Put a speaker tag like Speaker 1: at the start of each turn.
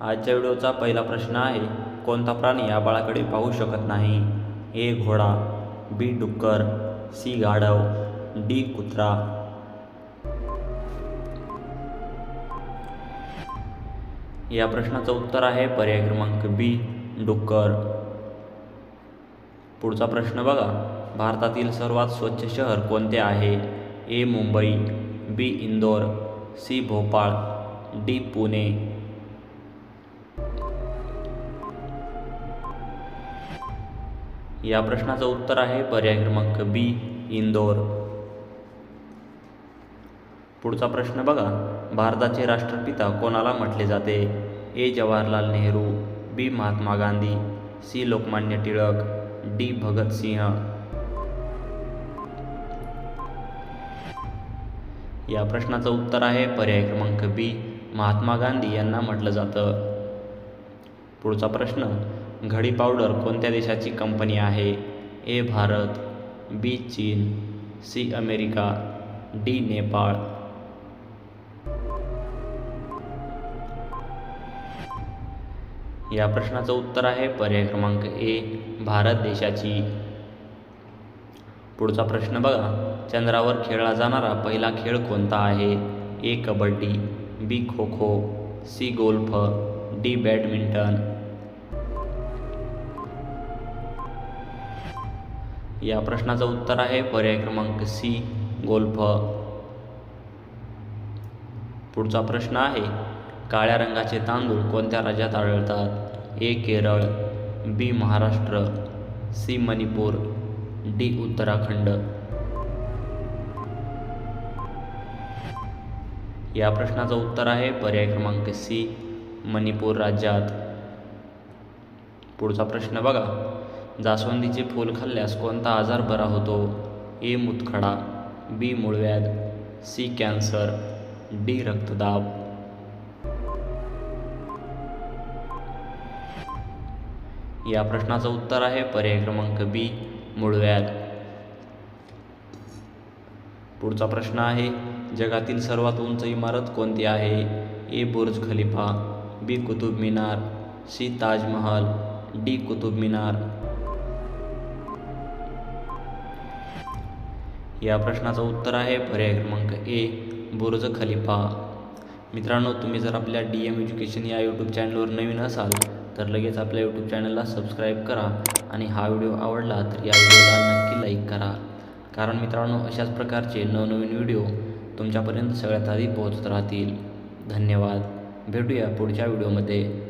Speaker 1: आजच्या व्हिडिओचा पहिला प्रश्न आहे कोणता प्राणी या बाळाकडे पाहू शकत नाही? ए घोडा बी डुक्कर सी गाढव डी कुत्रा. या प्रश्नाचं उत्तर आहे पर्याय क्रमांक बी डुक्कर. पुढचा प्रश्न बघा भारतातील सर्वात स्वच्छ शहर कोणते आहे? A Mumbai B Indore C Bhopal D Pune. या प्रश्नाचं उत्तर आहे पर्याय क्रमांक बी इंदोर. पुढचा प्रश्न बघा. भारताचे राष्ट्रपिता कोणाला म्हटले जाते? A Jawaharlal Nehru B Mahatma Gandhi C Lokmanya Tilak D Bhagat Singh या प्रश्नाचं उत्तर आहे पर्याय क्रमांक बी महात्मा गांधी यांना म्हटलं जातं. पुढचा प्रश्न घडी पावडर कोणत्या देशाची कंपनी आहे? ए भारत बी चीन सी अमेरिका डी नेपाळ. या प्रश्नाचं उत्तर आहे पर्याय क्रमांक ए भारत देशाची. पुढचा प्रश्न बघा. चंद्रावर खेळला जाणारा पहिला खेळ कोणता आहे? A kabaddi B kho kho C golf D badminton. या प्रश्नाचं उत्तर आहे. पर्याय क्रमांक सी गोल्फ. पुढचा प्रश्न आहे काळ्या रंगाचे तांदूळ कोणत्या राज्यात आढळतात? A Kerala B Maharashtra C Manipur D Uttarakhand. या प्रश्नाचं उत्तर आहे पर्याय क्रमांक सी मणिपूर राज्यात. पुढचा प्रश्न बघा. जास्वंदीचे फूल खाल्ल्यास कोणता आजार बरा होतो? ए. मुतखडा बी. मूळव्याध सी. Cancer D. रक्तदाब. या प्रश्नाचं उत्तर आहे पर्याय क्रमांक बी मूळव्याध. पुढचा प्रश्न आहे जगातील सर्वात उंच इमारत कोणती आहे? A. Burj Khalifa B. Qutub Minar C. Taj Mahal D. Qutub Minar. या प्रश्नाचं उत्तर आहे पर्याय क्रमांक ए बुर्ज खलिफा. मित्रांनो तुम्ही जर आपल्या डी एम एज्युकेशन या यूट्यूब चॅनलवर नवीन असाल तर लगेच आपल्या यूट्यूब चॅनलला सबस्क्राईब करा आणि हा व्हिडिओ आवडला तर या व्हिडिओला नक्की लाईक करा. कारण मित्रांनो अशाच प्रकारचे नवनवीन व्हिडिओ तुमच्यापर्यंत सगळ्यात आधी पोहोचत राहतील. धन्यवाद. भेटूया पुढच्या व्हिडिओमध्ये.